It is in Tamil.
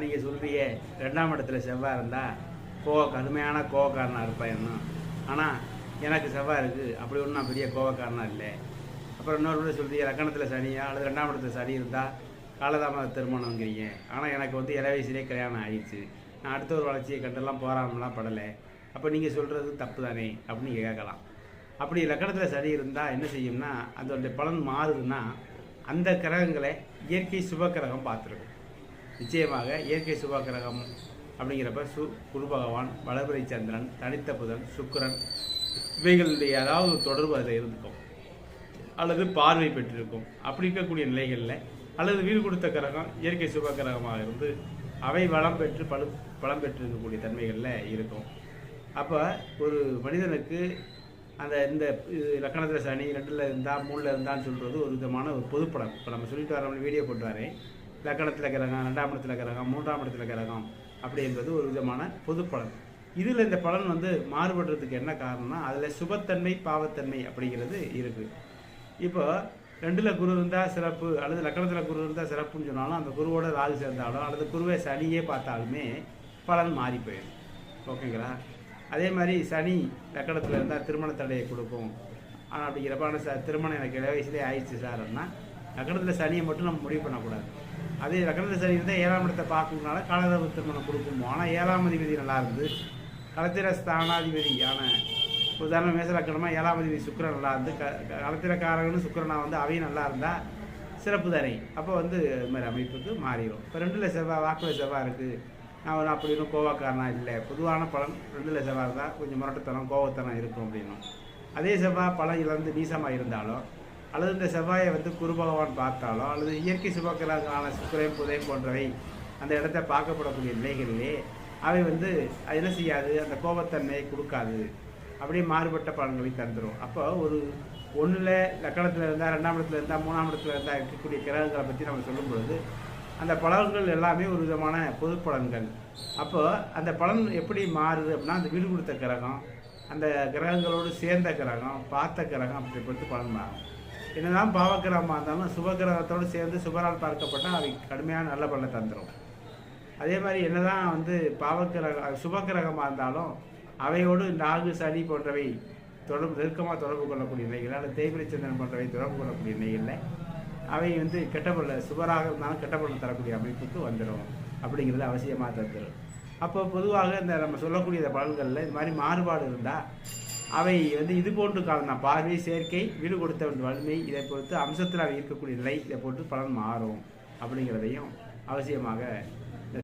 நீங்க சொல்றியே. ரெண்டாம் இடத்துல செவ்வாய் இருந்தா கோவ கடுமையான கோவக்காரனா இருப்பேன் இன்னும். ஆனா எனக்கு செவ்வாய் இருக்கு. அப்படி ஒன்றும் நான் பெரிய கோவக்காரனா இல்லை. அப்புறம் இன்னொரு கூட சொல்றீங்க லக்கணத்துல சனியா அல்லது ரெண்டாம் இடத்துல சனி இருந்தா காலதாமத திருமணங்கிறீங்க ஆனால் எனக்கு வந்து இள வயசுலேயே கல்யாணம் ஆயிடுச்சு. நான் அடுத்த ஒரு வளர்ச்சியை கண்டெல்லாம் போராமலாம் படலை. அப்போ நீங்கள் சொல்கிறது தப்பு தானே அப்படின்னு கேட்கலாம். அப்படி லக்கணத்தில் சரி இருந்தால் என்ன செய்யும்னா அதோடைய பலன் மாறுதுன்னா அந்த கிரகங்களை இயற்கை சுப கிரகம் பார்த்துருக்கும். நிச்சயமாக இயற்கை சுப கிரகம் அப்படிங்கிறப்ப சு குரு பகவான் வளர்பிறை சந்திரன் தனித்த புதன் சுக்கிரன் இவைகளுடைய ஏதாவது தொடர்பு அதில் இருந்துக்கும் அல்லது பார்வை பெற்றிருக்கும். அப்படி இருக்கக்கூடிய நிலைகளில் அல்லது வீடு கொடுத்த கிரகம் இயற்கை சுப கிரகமாக இருந்து அவை வளம் பெற்று பழு பலம் பெற்றிருக்கக்கூடிய தன்மைகளில் இருக்கும். அப்போ ஒரு மனிதனுக்கு அந்த இந்த லக்கணத்தில் சனி ரெண்டில் இருந்தால் மூணில் இருந்தான்னு சொல்கிறது ஒரு விதமான ஒரு பொதுப்படம். இப்போ நம்ம சொல்லிட்டு வர வீடியோ போட்டு வரேன். லக்கணத்தில் கிரகம் ரெண்டாம் இடத்துல கிரகம் மூன்றாம் இடத்துல கிரகம் அப்படி என்பது ஒரு விதமான பொது பலன். இதில் இந்த பலன் வந்து மாறுபடுறதுக்கு என்ன காரணம்னா அதில் சுபத்தன்மை பாவத்தன்மை அப்படிங்கிறது இருக்குது இப்போ ரெண்டில் குரு இருந்தால் சிறப்பு அல்லது லக்கணத்தில் குரு இருந்தால் சிறப்புன்னு சொன்னாலும் அந்த குருவோட ராகு சேர்ந்தாலும் அல்லது குருவை சனியே பார்த்தாலுமே பலன் மாறி போயிடும் ஓகேங்களா? அதே மாதிரி சனி லக்கணத்தில் இருந்தால் திருமண தடையை கொடுக்கும். ஆனால் அப்படிங்கிறப்ப ஆனால் சார் திருமணம் எனக்கு இள வயசுலேயே ஆயிடுச்சு அப்படின்னா லக்கணத்தில் சனியை மட்டும் நம்ம முடிவு பண்ணக்கூடாது. அதே லக்கணத்தில் சரி இருந்தால் ஏழாம் இடத்தை பார்க்கணுனால காலதர்ம திருமணம் கொடுக்குமோ ஆனால் ஏழாம் அதிபதி நல்லா இருந்து களத்திர ஸ்தானாதிபதியான உதாரணம் மேச லக்கணமாக ஏழாம் அதிபதி சுக்கரன் நல்லா இருந்து க களத்திரக்காரகன்னு சுக்கரனாக வந்து அவையும் நல்லா இருந்தால் சிறப்பு தானே. அப்போ வந்து இது மாதிரி அமைப்புக்கு மாறிடும் இப்போ ரெண்டில் செவ்வாய் வாக்கில் செவ்வாய் இருக்குது நான் ஒரு அப்படி இன்னும் கோவாக்காரனா இல்லை. பொதுவான பலன் ரெண்டில் செவ்வாய் இருந்தால் கொஞ்சம் முரட்டுத்தனம் கோவத்தனம் இருக்கும் அப்படின்னும். அதே செவ்வாய் பழம் இழந்து நீசமாக இருந்தாலும் அல்லது இந்த செவ்வாயை வந்து குரு பகவான் பார்த்தாலோ அல்லது இயற்கை சுபக்கிரகங்களான சுக்கிரன் புதயம் போன்றவை அந்த இடத்த பார்க்கப்படக்கூடிய நிலைகளிலே அவை வந்து அது என்ன செய்யாது? அந்த கோபத்தன்மையை கொடுக்காது. அப்படியே மாறுபட்ட பலன்களை தந்துடும் அப்போ ஒரு ஒன்றில் லக்கணத்தில் இருந்தால் ரெண்டாம் இடத்துல இருந்தால் மூணாம் இடத்துல இருந்தால் இருக்கக்கூடிய கிரகங்களை பற்றி நம்ம சொல்லும் பொழுது அந்த பலன்கள் எல்லாமே ஒரு விதமான பொது பலன்கள். அப்போ அந்த பலன் எப்படி மாறுது அப்படின்னா அந்த வீடு கொடுத்த கிரகம் அந்த கிரகங்களோடு சேர்ந்த கிரகம் பார்த்த கிரகம் அப்படி பொறுத்து பலன் மாறும். என்னதான் பாவக்கிரகமாக இருந்தாலும் சுபகிரகத்தோடு சேர்ந்து சுபரால் பார்க்கப்பட்டால் அவை கடுமையான நல்ல பலனை தந்துடும் அதே மாதிரி என்னதான் வந்து பாவக்கிரக சுபக்கிரகமாக இருந்தாலும் அவையோடு நாகு சனி போன்றவை தொடர்பு நெருக்கமாக தொடர்பு கொள்ளக்கூடிய நிலைகள் அல்லது தேய்பிரை சந்திரன் போன்றவை தொடர்பு கொள்ளக்கூடிய நிலைகளில் அவை வந்து கெட்ட சுபராக இருந்தாலும் கெட்ட தரக்கூடிய அமைப்புக்கு வந்துடும் அப்படிங்கிறது அவசியமாக தந்துடும் அப்போ பொதுவாக இந்த நம்ம சொல்லக்கூடிய பலன்களில் இது மாதிரி மாறுபாடு இருந்தால் அவை வந்து இது போன்று காலம் பார்வை சேர்க்கை வீடு கொடுத்தவன் வலிமை இதை பொறுத்து அம்சத்தில் அவை இருக்கக்கூடிய நிலை இதை பொறுத்து பலன் மாறும் அப்படிங்கிறதையும் அவசியமாக